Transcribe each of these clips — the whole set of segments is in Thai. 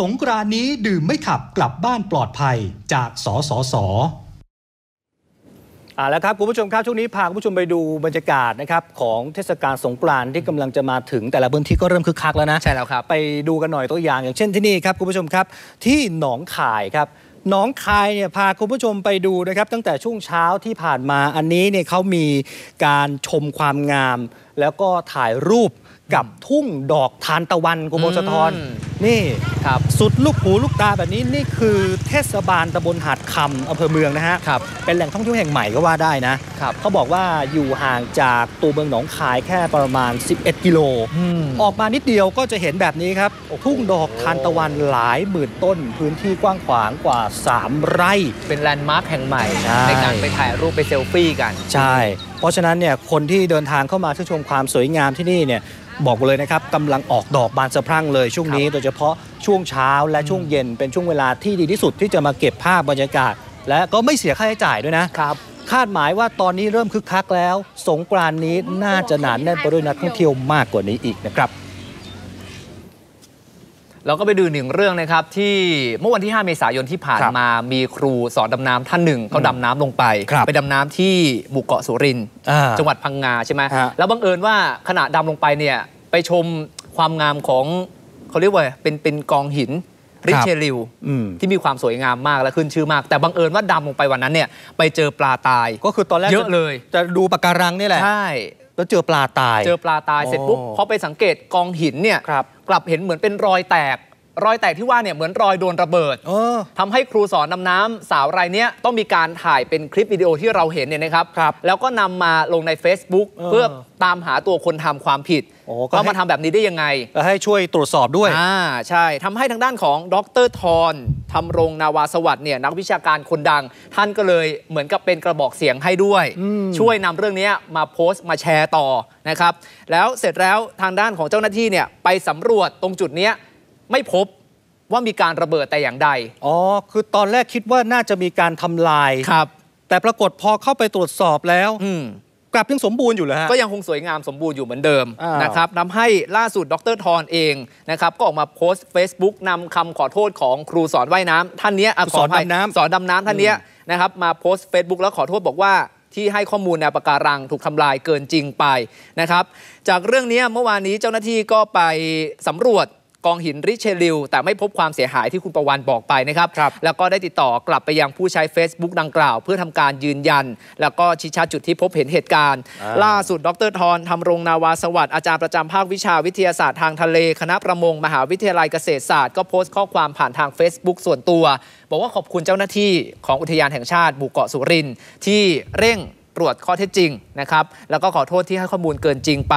สงกรานต์นี้ดื่มไม่ขับกลับบ้านปลอดภัยจากสสสอ่าแล้วครับคุณผู้ชมครับช่วงนี้พาคุณผู้ชมไปดูบรรยากาศนะครับของเทศกาลสงกรานต์ที่กำลังจะมาถึงแต่ละพื้นที่ก็เริ่มคึกคักแล้วนะใช่แล้วครับไปดูกันหน่อยตัวอย่าง อย่างเช่นที่นี่ครับคุณผู้ชมครับ ที่หนองคายครับหนองคายเนี่ยพาคุณผู้ชมไปดูนะครับ ตั้งแต่ช่วงเช้าที่ผ่านมาอันนี้เนี่ยเขามีการชมความงาม แล้วก็ถ่ายรูป กับทุ่งดอกทานตะวันคุณพงศธรอืมนี่ครับสุดลูกหูลูกตาแบบนี้นี่คือเทศบาลตำบลหาดคำอำเภอเมืองนะฮะครับเป็นแหล่งท่องเที่ยวแห่งใหม่ก็ว่าได้นะครับเขาบอกว่าอยู่ห่างจากตัวเมืองหนองคายแค่ประมาณ 11 กิโลอืมออกมานิดเดียวก็จะเห็นแบบนี้ครับทุ่งดอกทานตะวันหลายหมื่นต้น พื้นที่กว้างขวางกว่า 3 ไร่ เป็นแลนด์มาร์คแห่งใหม่ใช่ในการไปถ่ายรูปไปเซลฟี่กัน ใช่ เพราะฉะนั้นเนี่ยคนที่เดินทางเข้ามาชื่นชมความสวยงามที่นี่เนี่ยบอกเลยนะครับกำลังออกดอกบานสะพรั่งเลยช่วงนี้ โดยเฉพาะช่วงเช้าและช่วงเย็นเป็นช่วงเวลาที่ดีที่สุดที่จะมาเก็บภาพบรรยากาศ และก็ไม่เสียค่าใช้จ่ายด้วยนะครับคาดหมายว่าตอนนี้เริ่มคึกคักแล้ว สงกรานต์นี้น่าจะหนานแน่นไปด้วยนักท่องเที่ยวมากกว่านี้อีกนะครับ เราก็ไปดูหนึ่งเรื่องนะครับที่เมื่อวันที่ 5 เมษายนที่ผ่านครับมามีครูสอนดำน้ำท่านหนึ่งเขาดำน้ำลงไปครับไปดำน้ำที่หมู่เกาะสุรินทร์อ่าจังหวัดพังงาใช่ไหมฮะแล้วบังเอิญว่าขณะดำลงไปเนี่ยไปชมความงามของเขาเรียกว่าเป็นเป็นกองหินริเชลิวอืมที่มีความสวยงามมากและขึ้นชื่อมาก แต่บังเอิญว่าดำลงไปวันนั้นเนี่ยไปเจอปลาตายก็คือตอนแรกเยอะเลย จะดูปะการังนี่แหละใช่ แล้วเจอปลาตาย เจอปลาตายโอ้เสร็จปุ๊บพอไปสังเกตกองหินเนี่ยครับกลับเห็นเหมือนเป็นรอยแตก รอยแตกที่ว่าเนี่ยเหมือนรอยโดนระเบิดเออทำให้ครูสอนดำน้ำสาวรายเนี้ยต้องมีการถ่ายเป็นคลิปวิดีโอที่เราเห็นเนี่ยนะครับครับแล้วก็นำมาลงใน Facebook เออเพื่อตามหาตัวคนทำความผิดโอ้ก็ว่าให้มาทำแบบนี้ได้ยังไงแล้วให้ช่วยตรวจสอบด้วยอ่าใช่ทำให้ทางด้านของดรทรทำรงนาวาสวัสดิ์เนี่ยนักวิชาการคนดัง ท่านก็เลยเหมือนกับเป็นกระบอกเสียงให้ด้วย ช่วยนำเรื่องนี้มาโพสต์มาแชร์ต่อนะครับแล้วเสร็จแล้วทางด้านของเจ้าหน้าที่เนี่ยไปสำรวจตรงจุดเนี้ย ไม่พบว่ามีการระเบิดแต่อย่างใด อ๋อ คือตอนแรกคิดว่าน่าจะมีการทำลาย ครับ แต่ปรากฏพอเข้าไปตรวจสอบแล้ว อืม กลับยังสมบูรณ์อยู่เลยฮะ ก็ยังคงสวยงามสมบูรณ์อยู่เหมือนเดิมอ้าว นะครับทำให้ล่าสุดดรทรเองนะครับก็ออกมาโพสต์ Facebook นำคำขอโทษของครูสอนว่ายน้ำท่านเนี้ยะครูสอนขภัยดำน้ำสอนดำน้ำท่านเนี้ยนะครับมาโพสต์ Facebook แล้วขอโทษบอกว่าที่ให้ข้อมูลแนวปะการังถูกทำลายเกินจริงไปนะครับ จากเรื่องนี้เมื่อวานนี้เจ้าหน้าที่ก็ไปสำรวจ กองหินริเชลิว แต่ไม่พบความเสียหายที่คุณประวันบอกไปนะครับครับแล้วก็ได้ติดต่อกลับไปยังผู้ใช้ Facebook ดังกล่าว เพื่อทำการยืนยัน แล้วก็ชี้ชัดจุดที่พบเห็นเหตุการณ์อ่าล่าสุดดรทรทำรงนาวาสวัสดิ์อาจารย์ประจำภาควิชาวิทยาศาสตร์ทางทะเล คณะประมง มหาวิทยาลัยเกษตรศาสตร์ก็โพสต์ข้อความผ่านทาง Facebook ส่วนตัว บอกว่าขอบคุณเจ้าหน้าที่ของอุทยานแห่งชาติหมู่เกาะสุรินทร์ที่เร่ง ตรวจข้อเท็จจริงนะครับแล้วก็ขอโทษที่ให้ข้อมูลเกินจริงไป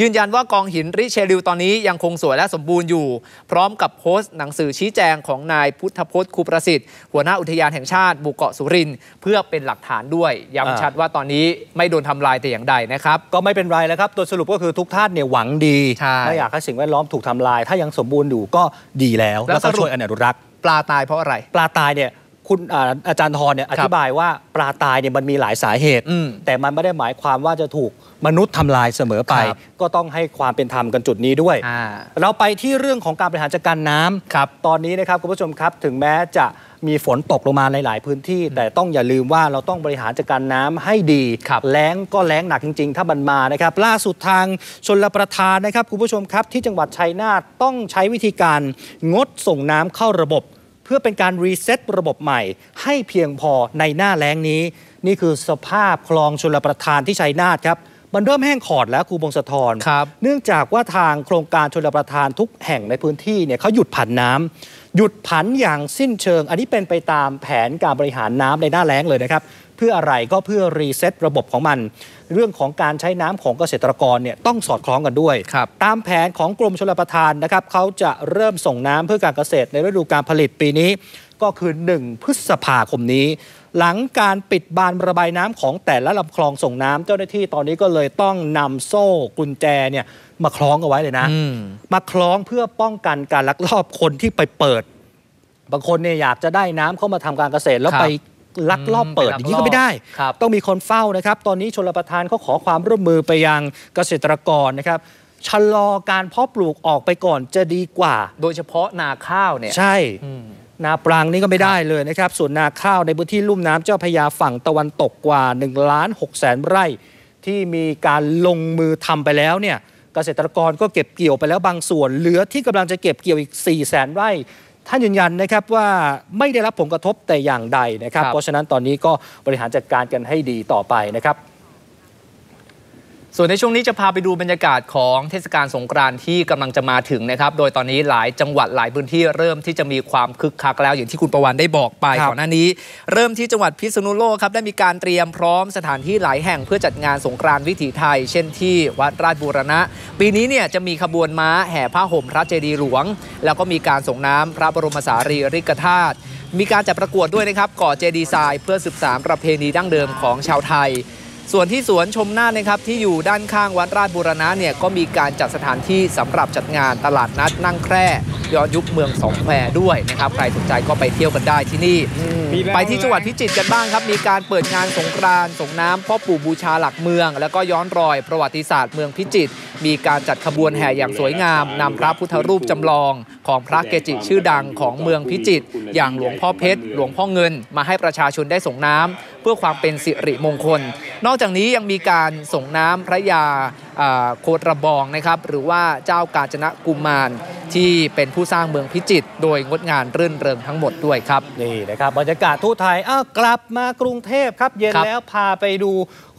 ยืนยันว่ากองหินริเชลิวตอนนี้ยังคงสวยและสมบูรณ์อยู่ พร้อมกับโพสต์หนังสือชี้แจงของนายพุทธพจน์ครูประสิทธิ์หัวหน้าอุทยานแห่งชาติหมู่เกาะสุรินทร์เพื่อเป็นหลักฐานด้วยอ่าย้ำชัดว่าตอนนี้ไม่โดนทำลายแต่อย่างใดนะครับก็ไม่เป็นไรแล้วครับโดยสรุปก็คือทุกท่านเนี่ยหวังดีใช่ไม่อยากให้สิ่งแวดล้อมถูกทำลาย ถ้ายังสมบูรณ์อยู่ก็ดีแล้ว แล้วแล้วก็สรุปช่วยอนุรักษ์ปลาตายเพราะอะไร ปลาตายเนี่ย คุณอ่าอาจารย์ทรเนี่ยอธิบายว่าปลาตายเนี่ยมันมีหลายสาเหตุอืมแต่มันไม่ได้หมายความว่าจะถูกมนุษย์ทำลายเสมอไปครับก็ต้องให้ความเป็นธรรมกันจุดนี้ด้วยอ่าเราไปที่เรื่องของการบริหารจัดการน้ำครับตอนนี้นะครับคุณผู้ชมครับถึงแม้จะมีฝนตกลงมาในหลายพื้นที่ แต่ต้องอย่าลืมว่าเราต้องบริหารจัดการน้ำให้ดีครับแล้งก็แล้งหนักจริง ๆ ถ้ามันมานะครับ ล่าสุดทางชนรประทานนะครับคุณผู้ชมครับที่จังหวัดชัยนาทต้องใช้วิธีการงดส่งน้ำเข้าระบบเพื่อเป็นการรีเซ็ตระบบใหม่ ให้เพียงพอในหน้าแล้งนี้ นี่คือสภาพคลองชลประทานที่ชัยนาทครับมันเริ่มแห้งขอดแล้วครูบงศธรครับเนื่องจากว่าทางโครงการชลประทานทุกแห่งในพื้นที่เนี่ยเขาหยุดผันน้ำหยุดผันอย่างสิ้นเชิง อันนี้เป็นไปตามแผนการบริหารน้ำในหน้าแล้งเลยนะครับเพื่ออะไรก็เพื่อรีเซ็ตระบบของมัน เรื่องของการใช้น้ำของเกษตรกรเนี่ยต้องสอดคล้องกันด้วยครับตามแผนของกรมชลประทานนะครับเขาจะเริ่มส่งน้ำเพื่อการเกษตรในฤดูการผลิตปีนี้ ก็คือ 1 พฤษภาคมนี้ หลังการปิดบานระบายน้ำของแต่ละลำคลองส่งน้ำเจ้าหน้าที่ตอนนี้ก็เลยต้องนำโซ่กุญแจเนี่ยมาคล้องเอาไว้เลยนะอืมมาคล้องเพื่อป้องกันการลักลอบคนที่ไปเปิด บางคนเนี่ยอยากจะได้น้ำเข้ามาทำการเกษตรแล้วครับไป ลักลอบเปิดอืมอย่างนี้ก็ไม่ได้ครับต้องมีคนเฝ้านะครับ ตอนนี้ชลประทานเขาขอความร่วมมือไปยังเกษตรกรนะครับชะลอการเพาะปลูกออกไปก่อนจะดีกว่า โดยเฉพาะนาข้าวเนี่ยใช่อืมนาปรางนี่ก็ไม่ได้เลยนะครับ ส่วนนาข้าวในพื้นที่ลุ่มน้ำเจ้าพระยาฝั่งตะวันตกกว่า1ล้าน6แสนไร่ ที่มีการลงมือทำไปแล้วเนี่ยเกษตรกรก็เก็บเกี่ยวไปแล้วบางส่วน เหลือที่กำลังจะเก็บเกี่ยวอีก4แสนไร่ ท่านยืนยันนะครับว่าไม่ได้รับผลกระทบแต่อย่างใดนะครับครับ เพราะฉะนั้นตอนนี้ก็บริหารจัดการกันให้ดีต่อไปนะครับ ส่วนในช่วงนี้จะพาไปดูบรรยากาศของเทศกาลสงกรานต์ที่กำลังจะมาถึงนะครับ โดยตอนนี้หลายจังหวัดหลายพื้นที่เริ่มที่จะมีความคึกคักแล้วอย่างที่คุณประวันได้บอกไปครับก่อนหน้านี้ เริ่มที่จังหวัดพิษณุโลกครับได้มีการเตรียมพร้อมสถานที่หลายแห่งเพื่อจัดงานสงกรานต์วิถีไทย เช่นที่วัดราชบูรณะ ปีนี้เนี่ยจะมีขบวนม้าแห่ผ้าห่มพระเจดีย์หลวง แล้วก็มีการส่งน้ำพระบรมสารีริกธาตุมีการจัดประกวดด้วยนะครับก่อเจดีย์ทรายเพื่อสืบสานประเพณีดั้งเดิมของชาวไทย ส่วนที่สวนชมน่านนะครับที่อยู่ด้านข้างวัดราชบูรณะเนี่ยก็มีการจัดสถานที่สำหรับจัดงานตลาดนัดนั่งแคร่ย้อนยุคเมืองสองแควด้วยนะครับใครสนใจก็ไปเที่ยวกันได้ที่นี่ ไปที่จังหวัดพิจิตรกันบ้างครับ มีการเปิดงานสงกรานต์ส่งน้ำพ่อปู่บูชาหลักเมือง แล้วก็ย้อนรอยประวัติศาสตร์เมืองพิจิตรมีการจัดขบวนแห่อย่างสวยงามนำพระพุทธรูปจำลองของพระเกจิชื่อดังของเมืองพิจิตรอย่างหลวงพ่อเพชร หลวงพ่อเงิน มาให้ประชาชนได้ส่งน้ำ เพื่อความเป็นสิริมงคล นอกจากนี้ยังมีการส่งน้ำพระยาอ่าโคตรระบองนะครับหรือว่าเจ้ากาญจนกุมารที่เป็นผู้สร้างเมืองพิจิตรโดยงดงานรื่นเริงทั้งหมดด้วยครับนี่นะครับบรรยากาศทั่วไทยอ้าวกลับมากรุงเทพครับเย็นครับแล้วพาไปดู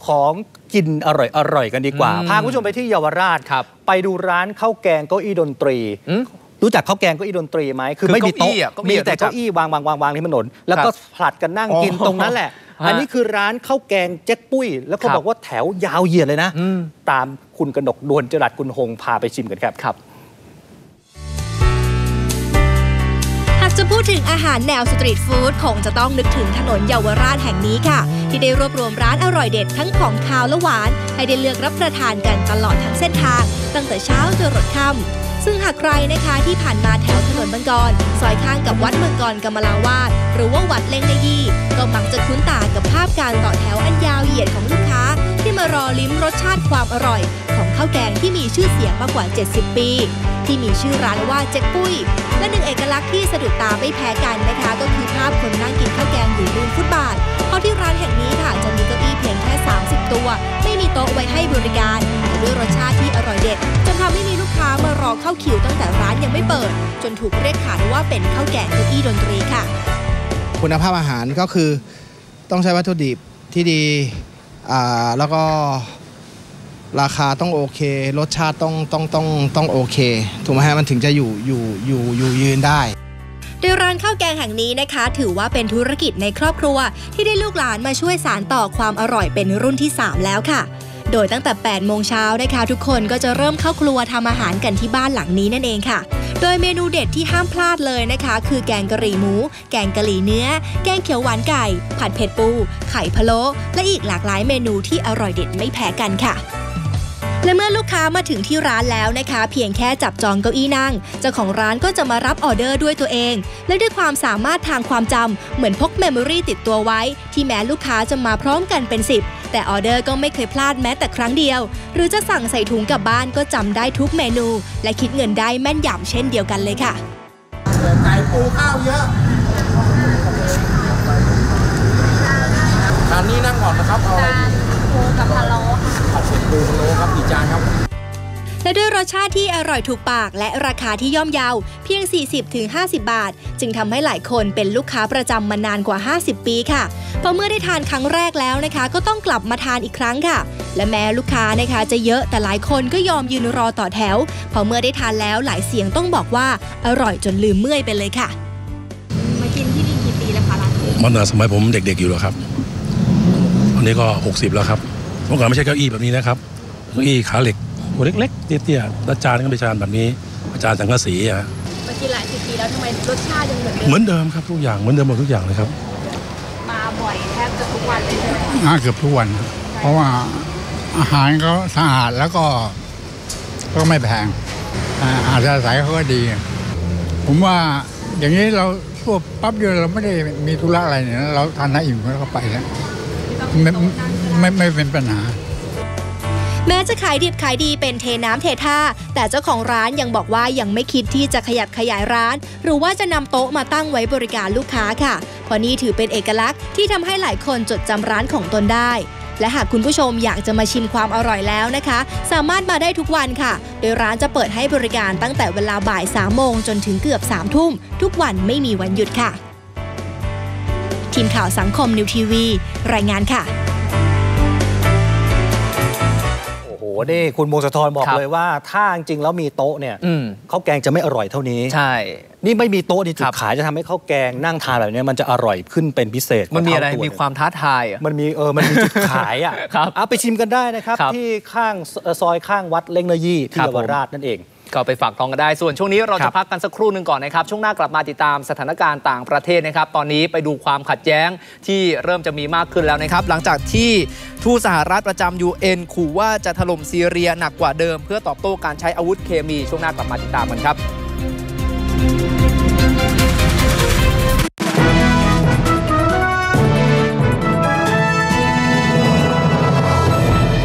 ของกินอร่อยอร่อยๆกันดีกว่าอืมพาคุณผู้ชมไปที่เยาวราชครับไปดูร้านข้าวแกงเก้าอี้ดนตรีอืมรู้จักข้าวแกงเก้าอี้ดนตรีไหมคือคือไม่มีโต๊ะเก้าอี้อะเก้าอี้มีแต่รู้จักเก้าอี้วางวางวางวางที่ถนนแล้วก็ครับผลัดกันนั่งกินอ๋อตรงนั้นแหละฮะ อันนี้คือร้านข้าวแกงเจ๊กปุ้ย แล้วก็ครับบอกว่าแถวยาวเหยียดเลยนะอืมตามคุณกนกดวนจรัสกุลหงพาไปชิมกันครับครับหากจะพูดถึงอาหารแนวสตรีทฟู้ดคงจะต้องนึกถึงถนนเยาวราชแห่งนี้ค่ะ ที่ได้รวบรวมร้านอร่อยเด็ดทั้งของคาวและหวาน ให้ได้เลือกรับประทานกันตลอดทั้งเส้นทาง ตั้งแต่เช้าจนรดค่ำ ซึ่งหากใครนะคะที่ผ่านมาแถวถนนมังกรซอยข้างกับวัดมังกรกำมะลาวาดหรือว่าวัดเล่งในยี่ก็มักจะคุ้นตากับภาพการต่อแถวอันยาวเหยียดของลูกค้า ที่มารอลิ้มรสชาติความอร่อย ของข้าวแกงที่มีชื่อเสียงมากกว่า 70 ปี ที่มีชื่อร้านว่าเจ๊กปุ้ย และหนึ่งเอกลักษณ์ที่สะดุดตาไม่แพ้กันนะคะ ก็คือภาพคนนั่งกินข้าวแกงอยู่ริมฟุตบาทเพราะที่ร้านแห่งนี้ค่ะจะมีเก้าอี้เพียงแค่ 30 ตัว ไม่มีโต๊ะไว้ให้บริการ ด้วยรสชาติที่อร่อยเด็ดจนทำให้มีลูกค้ามารอเข้าคิวตั้งแต่ร้านยังไม่เปิด จนถูกเรียกขานว่าเป็นข้าวแกงเก้าอี้ดนตรีค่ะ คุณภาพอาหารก็คือต้องใช้วัตถุดิบที่ดีอ่าแล้วก็ราคาต้องโอเค รสชาติต้องต้องต้องต้องโอเค ถูกไหมฮะมันถึงจะอยู่อยู่อยู่อยู่ยืนได้โดยร้านข้าวแกงแห่งนี้นะคะ ถือว่าเป็นธุรกิจในครอบครัว ที่ได้ลูกหลานมาช่วยสานต่อความอร่อยเป็นรุ่นที่ 3 แล้วค่ะ โดยตั้งแต่ 8 โมงเช้านะคะ ทุกคนก็จะเริ่มเข้าครัวทำอาหารกันที่บ้านหลังนี้นั่นเองค่ะ โดยเมนูเด็ดที่ห้ามพลาดเลยนะคะ คือแกงกะหรี่หมู แกงกะหรี่เนื้อ แกงเขียวหวานไก่ ผัดเผ็ดปู ไข่พะโล้ และอีกหลากหลายเมนูที่อร่อยเด็ดไม่แพ้กันค่ะและเมื่อลูกค้ามาถึงที่ร้านแล้วนะคะ เพียงแค่จับจองเก้าอี้นั่ง เจ้าของร้านก็จะมารับออเดอร์ด้วยตัวเอง และด้วยความสามารถทางความจำเหมือนพกเมมโมรีติดตัวไว้ ที่แม้ลูกค้าจะมาพร้อมกันเป็น 10 แต่ออเดอร์ก็ไม่เคยพลาดแม้แต่ครั้งเดียว หรือจะสั่งใส่ถุงกลับบ้านก็จำได้ทุกเมนู และคิดเงินได้แม่นยำเช่นเดียวกันเลยค่ะไก่ปูข้าวเยอะทานนี้นั่งก่อนนะครับเอาอะไรปูกับพะโล้ผัดเผ็ดปูพะโล้ครับกี่จานครับ และด้วยรสชาติที่อร่อยถูกปากและราคาที่ย่อมเยาเพียง 40-50 บาท จึงทำให้หลายคนเป็นลูกค้าประจำมานานกว่า 50 ปีค่ะพอเมื่อได้ทานครั้งแรกแล้วนะคะ ก็ต้องกลับมาทานอีกครั้งค่ะ และแม้ลูกค้านะคะจะเยอะแต่หลายคนก็ยอมยืนรอต่อแถว พอเมื่อได้ทานแล้วหลายเสียงต้องบอกว่าอร่อยจนลืมเมื่อยไปเลยค่ะ มากินที่นี่กี่ปีแล้วคะร้านนี้มันสมัยผมเด็กๆอยู่แล้วครับตอนนี้ก็ 60 แล้วครับเมื่อก่อนไม่ใช่เก้าอี้แบบนี้นะครับเก้าอี้ขาเหล็ก หัวเล็กๆเตี้ยๆแล้วจานก็เป็นจานแบบนี้จานสังกะสีอะมากินหลายสิบปีแล้วทำไมรสชาติยังเหมือนเดิมเหมือนเดิมครับทุกอย่างเหมือนเดิมหมดทุกอย่างเลยครับ มาบ่อยแทบจะทุกวันเลยใช่ไหมน่าเกือบทุกวันครับเพราะว่าอาหารก็สะอาดแล้วก็ก็ไม่แพงอ่าอาจจะใส่เขาก็ดี ผมว่าอย่างนี้เราพวกปั๊บเดียวเราไม่ได้มีธุระอะไรเนี่ยเราทานน้ำอิ่มแล้วก็ไปแล้วไม่ไม่ไม่เป็นปัญหา แม้จะขายดิบขายดีเป็นเทน้ำเทท่า แต่เจ้าของร้านยังบอกว่ายังไม่คิดที่จะขยับขยายร้าน หรือว่าจะนำโต๊ะมาตั้งไว้บริการลูกค้าค่ะ เพราะนี่ถือเป็นเอกลักษณ์ที่ทำให้หลายคนจดจำร้านของตนได้ และหากคุณผู้ชมอยากจะมาชิมความอร่อยแล้วนะคะ สามารถมาได้ทุกวันค่ะ โดยร้านจะเปิดให้บริการตั้งแต่เวลาบ่าย3โมงจนถึงเกือบ3ทุ่มทุกวันไม่มีวันหยุดค่ะ ทีมข่าวสังคมนิวทีวี รายงานค่ะ นี่คุณมงคลธรบอกครับเลยว่า ถ้าจริงๆแล้วมีโต๊ะเนี่ยอืมข้าวแกงจะไม่อร่อยเท่านี้ ใช่ นี่ไม่มีโต๊ะนี่จุครัดบขายจะทำให้ข้าวแกงนั่งทานแบบนี้มันจะอร่อยขึ้นเป็นพิเศษกมันมีอะไรเท่ตัมีความท้าทายเหรอมันมีเออมันมีจุดขายอะครับเอาไปชิมกันได้นะครับครับที่ข้างเอ่อซอยข้างวัดเล่งเนยี่ที่ครับเยาวราชนั่นเอง ก็ไปฝากท้องกันได้ ส่วนช่วงนี้เราครัจะบพักกันสักครู่หนึ่งก่อนนะครับ ช่วงหน้ากลับมาติดตามสถานการณ์ต่างประเทศนะครับ ตอนนี้ไปดูความขัดแย้งที่เริ่มจะมีมากขึ้นแล้วนะครับ หลังจากที่ทูตสหรัฐประจำ UN ขู่ว่าจะถล่มซีเรียหนักกว่าเดิม เพื่อตอบโต้การใช้อาวุธเคมี ช่วงหน้ากลับมาติดตามกันครับ